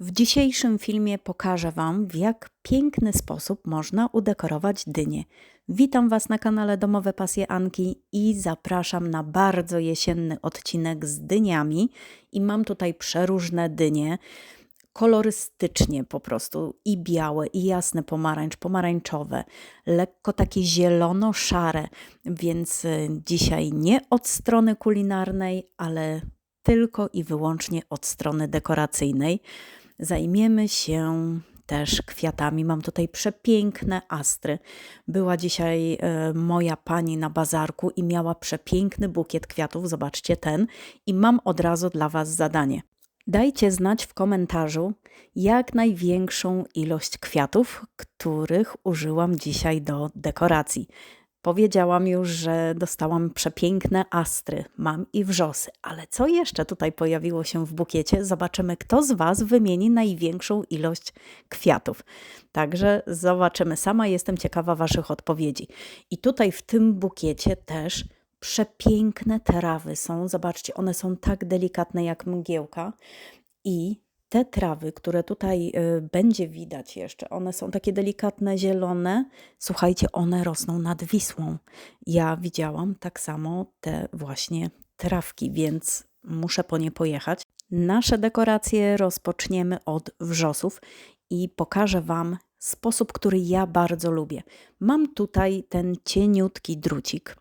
W dzisiejszym filmie pokażę Wam, w jak piękny sposób można udekorować dynię. Witam Was na kanale Domowe Pasje Anki i zapraszam na bardzo jesienny odcinek z dyniami. I mam tutaj przeróżne dynie, kolorystycznie po prostu i białe, i jasne pomarańcz, pomarańczowe, lekko takie zielono-szare, więc y, dzisiaj nie od strony kulinarnej, ale tylko i wyłącznie od strony dekoracyjnej. Zajmiemy się też kwiatami. Mam tutaj przepiękne astry. Była dzisiaj e, moja pani na bazarku i miała przepiękny bukiet kwiatów. Zobaczcie ten. I mam od razu dla Was zadanie. Dajcie znać w komentarzu, jak największą ilość kwiatów, których użyłam dzisiaj do dekoracji. Powiedziałam już, że dostałam przepiękne astry, mam i wrzosy, ale co jeszcze tutaj pojawiło się w bukiecie? Zobaczymy, kto z Was wymieni największą ilość kwiatów. Także zobaczymy. Sama jestem ciekawa Waszych odpowiedzi. I tutaj w tym bukiecie też przepiękne trawy są. Zobaczcie, one są tak delikatne jak mgiełka i te trawy, które tutaj y, będzie widać jeszcze, one są takie delikatne, zielone. Słuchajcie, one rosną nad Wisłą. Ja widziałam tak samo te właśnie trawki, więc muszę po nie pojechać. Nasze dekoracje rozpoczniemy od wrzosów i pokażę Wam sposób, który ja bardzo lubię. Mam tutaj ten cieniutki drucik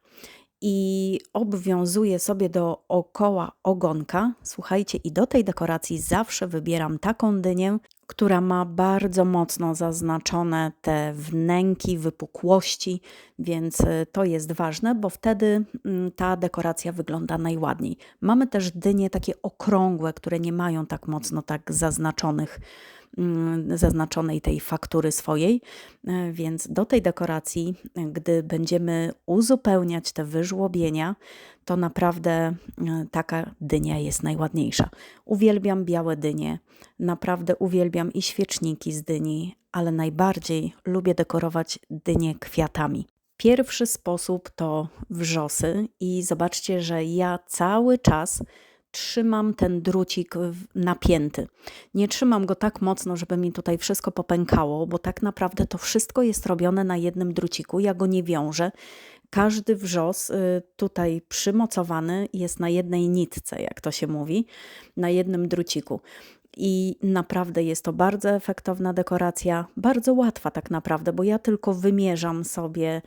i obwiązuję sobie dookoła ogonka. Słuchajcie, i do tej dekoracji zawsze wybieram taką dynię, która ma bardzo mocno zaznaczone te wnęki, wypukłości, więc y, to jest ważne, bo wtedy mm, ta dekoracja wygląda najładniej. Mamy też dynie takie okrągłe, które nie mają tak mocno tak zaznaczonych zaznaczonej tej faktury swojej, e, więc do tej dekoracji, gdy będziemy uzupełniać te wyżłobienia, to naprawdę e, taka dynia jest najładniejsza. Uwielbiam białe dynie, naprawdę uwielbiam i świeczniki z dyni, ale najbardziej lubię dekorować dynie kwiatami. Pierwszy sposób to wrzosy i zobaczcie, że ja cały czas trzymam ten drucik napięty. Nie trzymam go tak mocno, żeby mi tutaj wszystko popękało, bo tak naprawdę to wszystko jest robione na jednym druciku. Ja go nie wiążę. Każdy wrzos y, tutaj przymocowany jest na jednej nitce, jak to się mówi, na jednym druciku. I naprawdę jest to bardzo efektowna dekoracja, bardzo łatwa tak naprawdę, bo ja tylko wymierzam sobie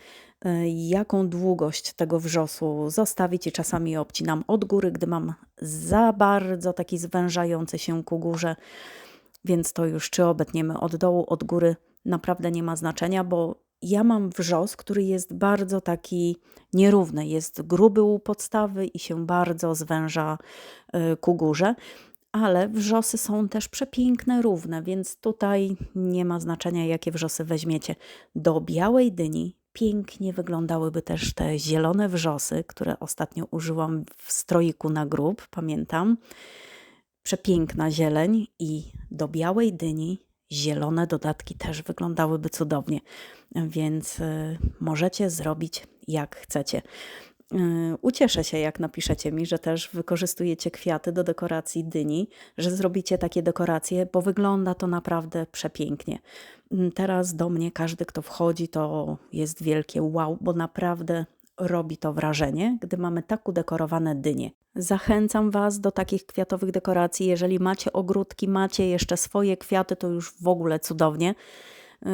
E, jaką długość tego wrzosu zostawić i czasami obcinam od góry, gdy mam za bardzo taki zwężający się ku górze, więc to już czy obetniemy od dołu, od góry, naprawdę nie ma znaczenia, bo ja mam wrzos, który jest bardzo taki nierówny, jest gruby u podstawy i się bardzo zwęża e, ku górze ale wrzosy są też przepiękne, równe, więc tutaj nie ma znaczenia, jakie wrzosy weźmiecie. Do białej dyni pięknie wyglądałyby też te zielone wrzosy, które ostatnio użyłam w stroiku na grób, pamiętam. Przepiękna zieleń i do białej dyni zielone dodatki też wyglądałyby cudownie, więc y, możecie zrobić jak chcecie. Y, ucieszę się, jak napiszecie mi, że też wykorzystujecie kwiaty do dekoracji dyni, że zrobicie takie dekoracje, bo wygląda to naprawdę przepięknie. Mm, teraz do mnie każdy, kto wchodzi, to jest wielkie wow, bo naprawdę robi to wrażenie, gdy mamy tak udekorowane dynie. Zachęcam Was do takich kwiatowych dekoracji. Jeżeli macie ogródki, macie jeszcze swoje kwiaty, to już w ogóle cudownie.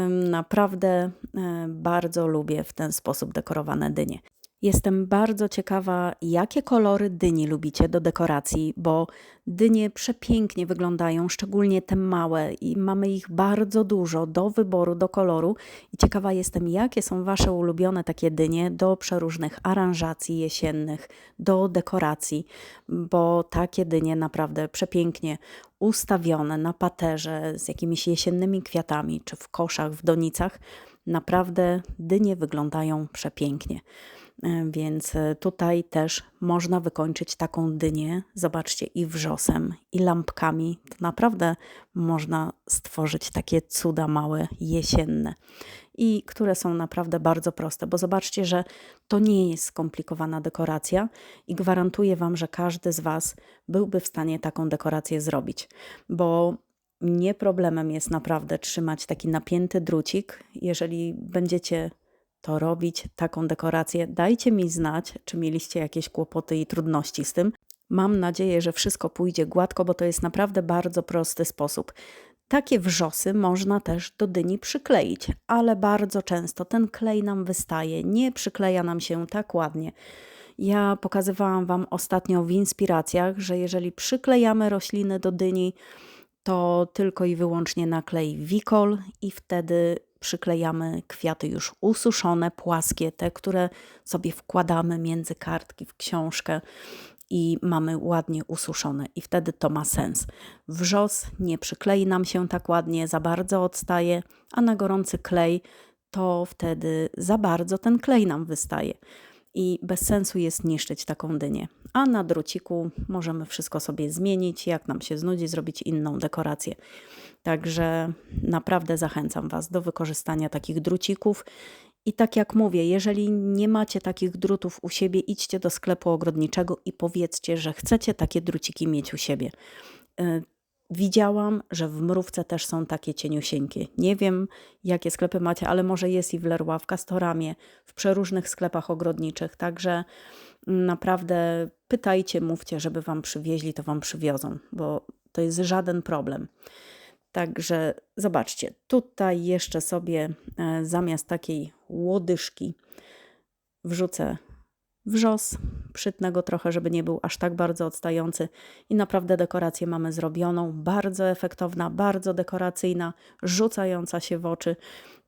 Naprawdę e, bardzo lubię w ten sposób dekorowane dynie. Jestem bardzo ciekawa, jakie kolory dyni lubicie do dekoracji, bo dynie przepięknie wyglądają, szczególnie te małe i mamy ich bardzo dużo do wyboru, do koloru. I ciekawa jestem, jakie są Wasze ulubione takie dynie do przeróżnych aranżacji jesiennych, do dekoracji, bo takie dynie naprawdę przepięknie ustawione na paterze z jakimiś jesiennymi kwiatami, czy w koszach, w donicach, naprawdę dynie wyglądają przepięknie. E, więc e, tutaj też można wykończyć taką dynię, zobaczcie, i wrzosem, i lampkami. To naprawdę można stworzyć takie cuda małe, jesienne i które są naprawdę bardzo proste, bo zobaczcie, że to nie jest skomplikowana dekoracja i gwarantuję Wam, że każdy z Was byłby w stanie taką dekorację zrobić, bo nie problemem jest naprawdę trzymać taki napięty drucik. Jeżeli będziecie to robić, taką dekorację, dajcie mi znać, czy mieliście jakieś kłopoty i trudności z tym. Mam nadzieję, że wszystko pójdzie gładko, bo to jest naprawdę bardzo prosty sposób. Takie wrzosy można też do dyni przykleić, ale bardzo często ten klej nam wystaje, nie przykleja nam się tak ładnie. Ja pokazywałam Wam ostatnio w inspiracjach, że jeżeli przyklejamy rośliny do dyni, to tylko i wyłącznie na klej Wikol i wtedy przyklejamy kwiaty już ususzone, płaskie, te, które sobie wkładamy między kartki w książkę i mamy ładnie ususzone i wtedy to ma sens. Wrzos nie przyklei nam się tak ładnie, za bardzo odstaje, a na gorący klej to wtedy za bardzo ten klej nam wystaje i bez sensu jest niszczyć taką dynię. A na druciku możemy wszystko sobie zmienić, jak nam się znudzi, zrobić inną dekorację. Także naprawdę zachęcam Was do wykorzystania takich drucików. I tak jak mówię, jeżeli nie macie takich drutów u siebie, idźcie do sklepu ogrodniczego i powiedzcie, że chcecie takie druciki mieć u siebie. Widziałam, że w mrówce też są takie cieniusieńkie. Nie wiem, jakie sklepy macie, ale może jest i w Leroy, w Castoramie, w przeróżnych sklepach ogrodniczych. Także naprawdę pytajcie, mówcie, żeby wam przywieźli, to wam przywiozą, bo to jest żaden problem. Także zobaczcie, tutaj jeszcze sobie e, zamiast takiej łodyżki wrzucę wrzos, przytnę go trochę, żeby nie był aż tak bardzo odstający i naprawdę dekorację mamy zrobioną, bardzo efektowna, bardzo dekoracyjna, rzucająca się w oczy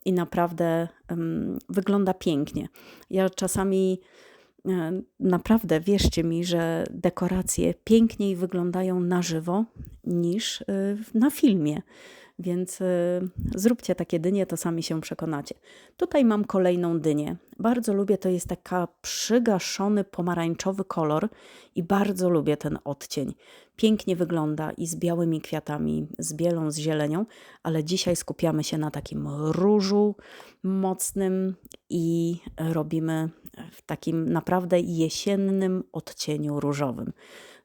i naprawdę um, wygląda pięknie. Ja czasami e, naprawdę wierzcie mi, że dekoracje piękniej wyglądają na żywo niż y, na filmie. Więc y, zróbcie takie dynie, to sami się przekonacie. Tutaj mam kolejną dynię. Bardzo lubię, to jest taka przygaszony pomarańczowy kolor i bardzo lubię ten odcień. Pięknie wygląda i z białymi kwiatami, z bielą, z zielenią, ale dzisiaj skupiamy się na takim różu mocnym i robimy w takim naprawdę jesiennym odcieniu różowym.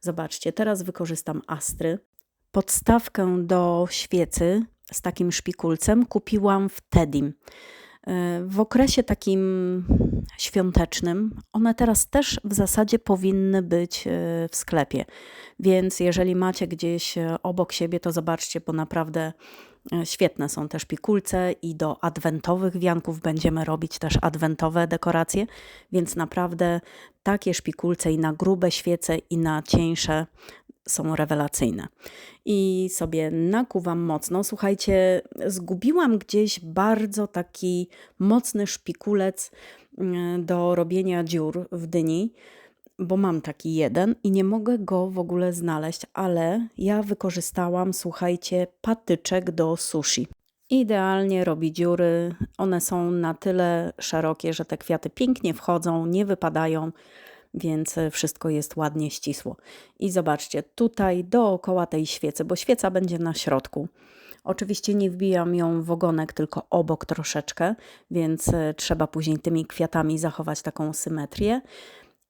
Zobaczcie, teraz wykorzystam astry. Podstawkę do świecy z takim szpikulcem kupiłam w Tedim. E, w okresie takim świątecznym, one teraz też w zasadzie powinny być e, w sklepie. Więc jeżeli macie gdzieś e, obok siebie, to zobaczcie, bo naprawdę świetne są te szpikulce i do adwentowych wianków będziemy robić też adwentowe dekoracje, więc naprawdę takie szpikulce i na grube świece i na cieńsze są rewelacyjne. I sobie nakuwam mocno. Słuchajcie, zgubiłam gdzieś bardzo taki mocny szpikulec mm, do robienia dziur w dyni, bo mam taki jeden i nie mogę go w ogóle znaleźć, ale ja wykorzystałam, słuchajcie, patyczek do sushi. Idealnie robi dziury. One są na tyle szerokie, że te kwiaty pięknie wchodzą, nie wypadają więc e, wszystko jest ładnie ścisło. I zobaczcie, tutaj dookoła tej świecy, bo świeca będzie na środku. Oczywiście nie wbijam ją w ogonek, tylko obok troszeczkę, więc e, trzeba później tymi kwiatami zachować taką symetrię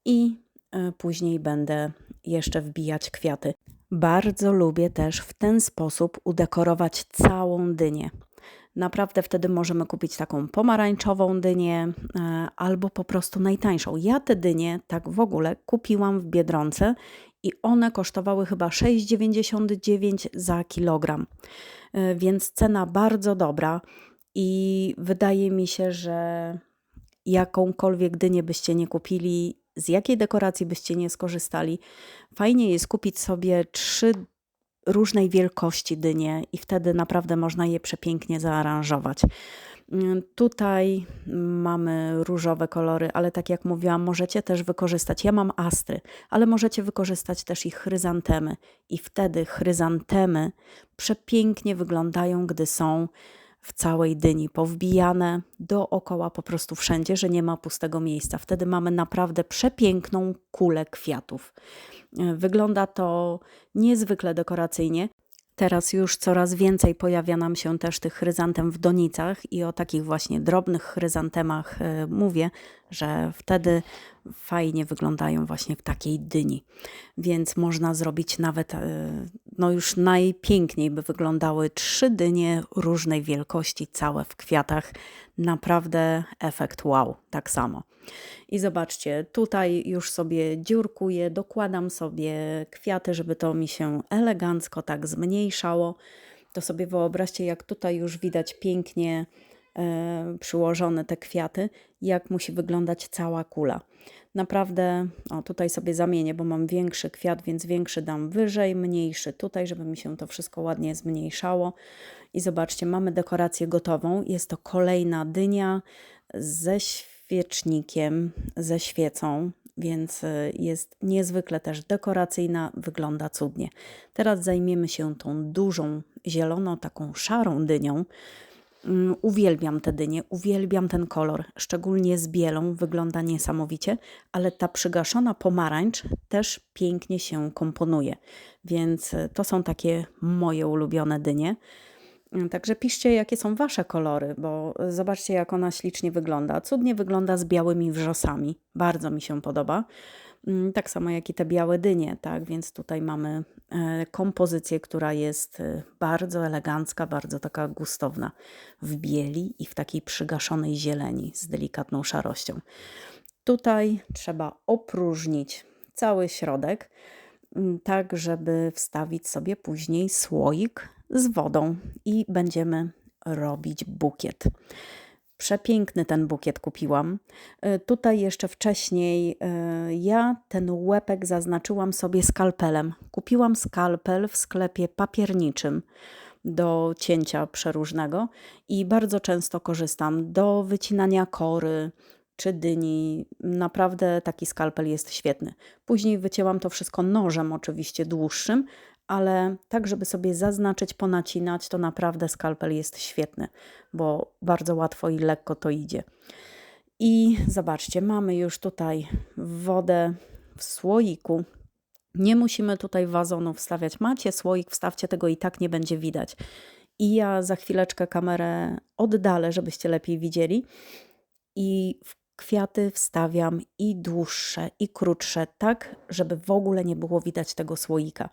i e, później będę jeszcze wbijać kwiaty. Bardzo lubię też w ten sposób udekorować całą dynię. Naprawdę wtedy możemy kupić taką pomarańczową dynię e, albo po prostu najtańszą. Ja te dynie tak w ogóle kupiłam w Biedronce i one kosztowały chyba 6,99 za kilogram. E, więc cena bardzo dobra i wydaje mi się, że jakąkolwiek dynię byście nie kupili, z jakiej dekoracji byście nie skorzystali, fajnie jest kupić sobie trzy różnej wielkości dynie i wtedy naprawdę można je przepięknie zaaranżować. Mm, tutaj mamy różowe kolory, ale tak jak mówiłam, możecie też wykorzystać. Ja mam astry, ale możecie wykorzystać też ich chryzantemy, i wtedy chryzantemy przepięknie wyglądają, gdy są w całej dyni, powbijane dookoła po prostu wszędzie, że nie ma pustego miejsca. Wtedy mamy naprawdę przepiękną kulę kwiatów. Wygląda to niezwykle dekoracyjnie. Teraz już coraz więcej pojawia nam się też tych chryzantem w donicach i o takich właśnie drobnych chryzantemach e, mówię, że wtedy fajnie wyglądają właśnie w takiej dyni. Więc można zrobić nawet, e, no już najpiękniej by wyglądały trzy dynie różnej wielkości, całe w kwiatach. Naprawdę efekt wow, tak samo. I zobaczcie, tutaj już sobie dziurkuję, dokładam sobie kwiaty, żeby to mi się elegancko tak zmniejszało. To sobie wyobraźcie, jak tutaj już widać pięknie przyłożone te kwiaty, jak musi wyglądać cała kula. Naprawdę, o tutaj sobie zamienię, bo mam większy kwiat, więc większy dam wyżej, mniejszy tutaj, żeby mi się to wszystko ładnie zmniejszało. I zobaczcie, mamy dekorację gotową. Jest to kolejna dynia ze świecznikiem, ze świecą, więc y, jest niezwykle też dekoracyjna, wygląda cudnie. Teraz zajmiemy się tą dużą, zieloną, taką szarą dynią. Mm, uwielbiam te dynie, uwielbiam ten kolor, szczególnie z bielą, wygląda niesamowicie, ale ta przygaszona pomarańcz też pięknie się komponuje, więc y, to są takie moje ulubione dynie. Także piszcie, jakie są Wasze kolory, bo zobaczcie, jak ona ślicznie wygląda. Cudnie wygląda z białymi wrzosami. Bardzo mi się podoba. Mm, tak samo jak i te białe dynie, tak? Więc tutaj mamy e, kompozycję, która jest e, bardzo elegancka, bardzo taka gustowna w bieli i w takiej przygaszonej zieleni z delikatną szarością. Tutaj trzeba opróżnić cały środek, mm, tak żeby wstawić sobie później słoik z wodą i będziemy robić bukiet. Przepiękny ten bukiet kupiłam. E, tutaj jeszcze wcześniej e, ja ten łepek zaznaczyłam sobie skalpelem. Kupiłam skalpel w sklepie papierniczym do cięcia przeróżnego i bardzo często korzystam do wycinania kory czy dyni. Naprawdę taki skalpel jest świetny. Później wycięłam to wszystko nożem, oczywiście dłuższym, ale tak, żeby sobie zaznaczyć, ponacinać, to naprawdę skalpel jest świetny, bo bardzo łatwo i lekko to idzie. I zobaczcie, mamy już tutaj wodę w słoiku. Nie musimy tutaj wazonu wstawiać. Macie słoik, wstawcie tego i tak nie będzie widać. I ja za chwileczkę kamerę oddalę, żebyście lepiej widzieli. I w kwiaty wstawiam i dłuższe, i krótsze, tak, żeby w ogóle nie było widać tego słoika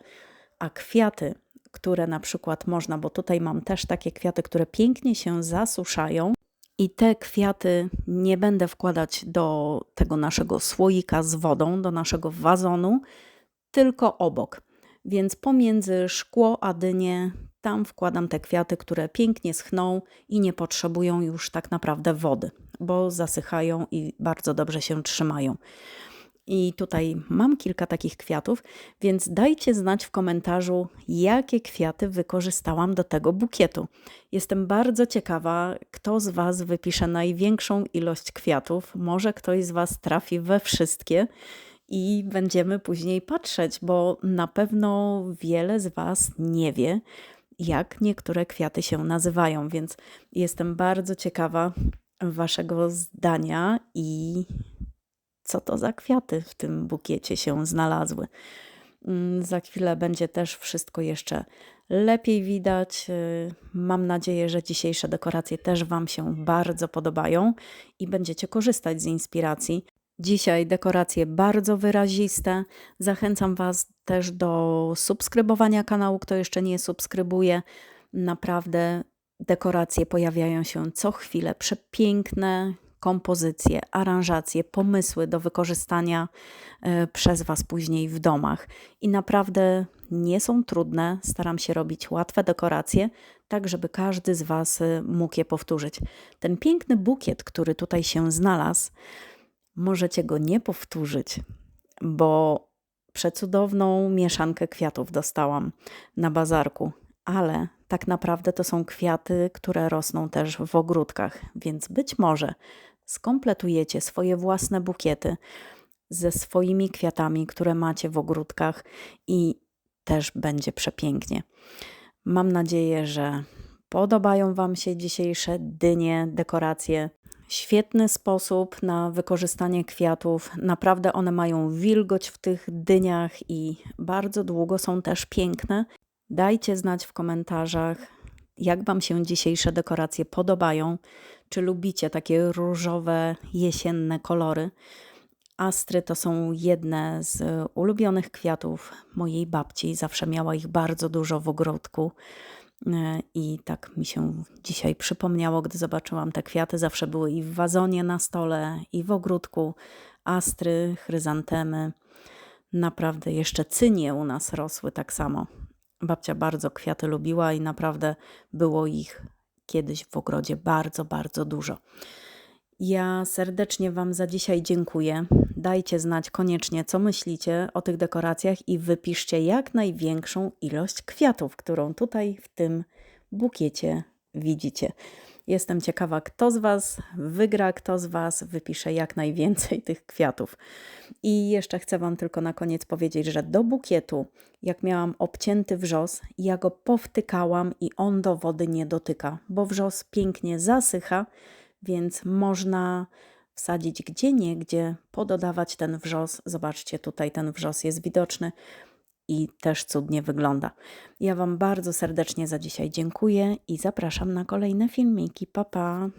a kwiaty, które na przykład można, bo tutaj mam też takie kwiaty, które pięknie się zasuszają. I te kwiaty nie będę wkładać do tego naszego słoika z wodą, do naszego wazonu, tylko obok. Więc pomiędzy szkło a dynię tam wkładam te kwiaty, które pięknie schną i nie potrzebują już tak naprawdę wody, bo zasychają i bardzo dobrze się trzymają. I tutaj mam kilka takich kwiatów, więc dajcie znać w komentarzu, jakie kwiaty wykorzystałam do tego bukietu. Jestem bardzo ciekawa, kto z Was wypisze największą ilość kwiatów. Może ktoś z Was trafi we wszystkie i będziemy później patrzeć, bo na pewno wiele z Was nie wie, jak niektóre kwiaty się nazywają, więc jestem bardzo ciekawa Waszego zdania i co to za kwiaty w tym bukiecie się znalazły. Mm, za chwilę będzie też wszystko jeszcze lepiej widać. Y, mam nadzieję, że dzisiejsze dekoracje też Wam się bardzo podobają i będziecie korzystać z inspiracji. Dzisiaj dekoracje bardzo wyraziste. Zachęcam Was też do subskrybowania kanału, kto jeszcze nie subskrybuje. Naprawdę dekoracje pojawiają się co chwilę, przepiękne, kompozycje, aranżacje, pomysły do wykorzystania e, przez Was później w domach. I naprawdę nie są trudne, staram się robić łatwe dekoracje, tak żeby każdy z Was e, mógł je powtórzyć. Ten piękny bukiet, który tutaj się znalazł, możecie go nie powtórzyć, bo przecudowną mieszankę kwiatów dostałam na bazarku, ale tak naprawdę to są kwiaty, które rosną też w ogródkach, więc być może skompletujecie swoje własne bukiety ze swoimi kwiatami, które macie w ogródkach i też będzie przepięknie. Mam nadzieję, że podobają Wam się dzisiejsze dynie, dekoracje. Świetny sposób na wykorzystanie kwiatów. Naprawdę one mają wilgoć w tych dyniach i bardzo długo są też piękne. Dajcie znać w komentarzach, Jak Wam się dzisiejsze dekoracje podobają? Czy lubicie takie różowe, jesienne kolory? Astry to są jedne z ulubionych kwiatów mojej babci. Zawsze miała ich bardzo dużo w ogródku. E, I tak mi się dzisiaj przypomniało, gdy zobaczyłam te kwiaty. Zawsze były i w wazonie na stole, i w ogródku. Astry, chryzantemy. Naprawdę jeszcze cynie u nas rosły tak samo. Babcia bardzo kwiaty lubiła i naprawdę było ich kiedyś w ogrodzie bardzo, bardzo dużo. Ja serdecznie Wam za dzisiaj dziękuję. Dajcie znać koniecznie, co myślicie o tych dekoracjach i wypiszcie jak największą ilość kwiatów, którą tutaj w tym bukiecie widzicie. Jestem ciekawa, kto z Was wygra, kto z Was wypisze jak najwięcej tych kwiatów. I jeszcze chcę Wam tylko na koniec powiedzieć, że do bukietu, jak miałam obcięty wrzos, ja go powtykałam i on do wody nie dotyka, bo wrzos pięknie zasycha, więc można wsadzić gdzie niegdzie, pododawać ten wrzos. Zobaczcie, tutaj ten wrzos jest widoczny i też cudnie wygląda. Ja Wam bardzo serdecznie za dzisiaj dziękuję i zapraszam na kolejne filmiki. Pa, pa!